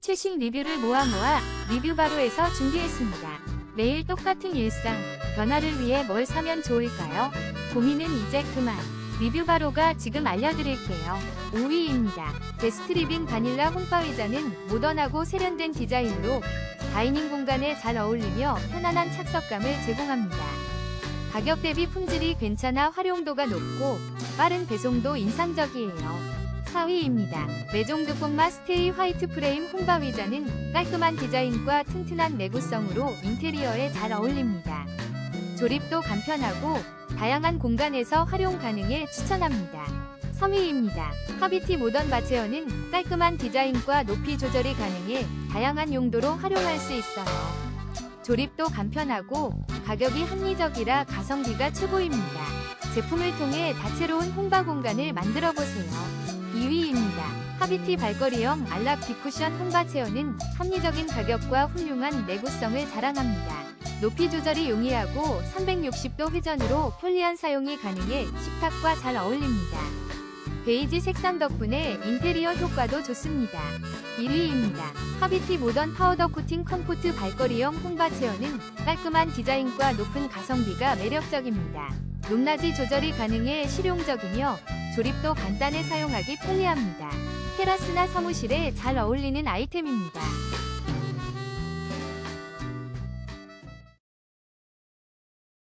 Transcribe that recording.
최신 리뷰를 모아 모아 리뷰 바로에서 준비했습니다. 매일 똑같은 일상, 변화를 위해 뭘 사면 좋을까요? 고민은 이제 그만. 리뷰 바로가 지금 알려드릴게요. 5위입니다. 베스트 리빙 바닐라 홈바위자는 모던하고 세련된 디자인으로 다이닝 공간에 잘 어울리며 편안한 착석감을 제공합니다. 가격 대비 품질이 괜찮아 활용도가 높고 빠른 배송도 인상적이에요. 4위입니다. 메종드폼마 스테이 화이트 프레임 홈바위자는 깔끔한 디자인과 튼튼한 내구성으로 인테리어에 잘 어울립니다. 조립도 간편하고 다양한 공간에서 활용 가능해 추천합니다. 3위입니다. 하비티 모던 바체어는 깔끔한 디자인과 높이 조절이 가능해 다양한 용도로 활용할 수 있어요. 조립도 간편하고 가격이 합리적이라 가성비가 최고입니다. 제품을 통해 다채로운 홍바 공간을 만들어 보세요. 2위입니다. 하비티 발걸이형 안락 디쿠션 홍바 체어는 합리적인 가격과 훌륭한 내구성을 자랑합니다. 높이 조절이 용이하고 360도 회전으로 편리한 사용이 가능해 식탁과 잘 어울립니다. 베이지 색상 덕분에 인테리어 효과도 좋습니다. 1위입니다. 하비티 모던 파우더 코팅 컴포트 발걸이형 홍바 체어는 깔끔한 디자인과 높은 가성비가 매력적입니다. 높낮이 조절이 가능해 실용적이며 조립도 간단해 사용하기 편리합니다. 테라스나 사무실에 잘 어울리는 아이템입니다.